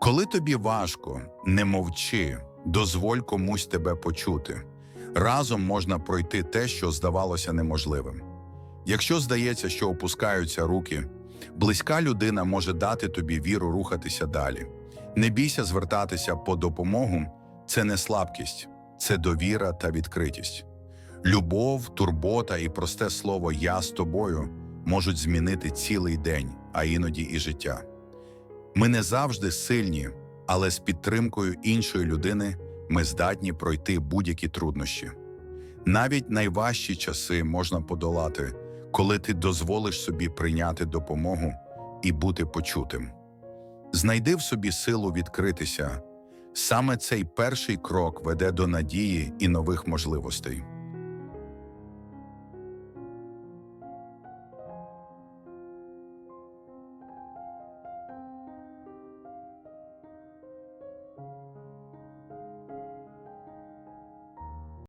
Коли тобі важко, не мовчи, дозволь комусь тебе почути. Разом можна пройти те, що здавалося неможливим. Якщо здається, що опускаються руки, близька людина може дати тобі віру рухатися далі. Не бійся звертатися по допомогу це не слабкість, це довіра та відкритість. Любов, турбота і просте слово Я з тобою можуть змінити цілий день, а іноді і життя. Ми не завжди сильні, але з підтримкою іншої людини ми здатні пройти будь-які труднощі. Навіть найважчі часи можна подолати, коли ти дозволиш собі прийняти допомогу і бути почутим. Знайди в собі силу відкритися. Саме цей перший крок веде до надії і нових можливостей.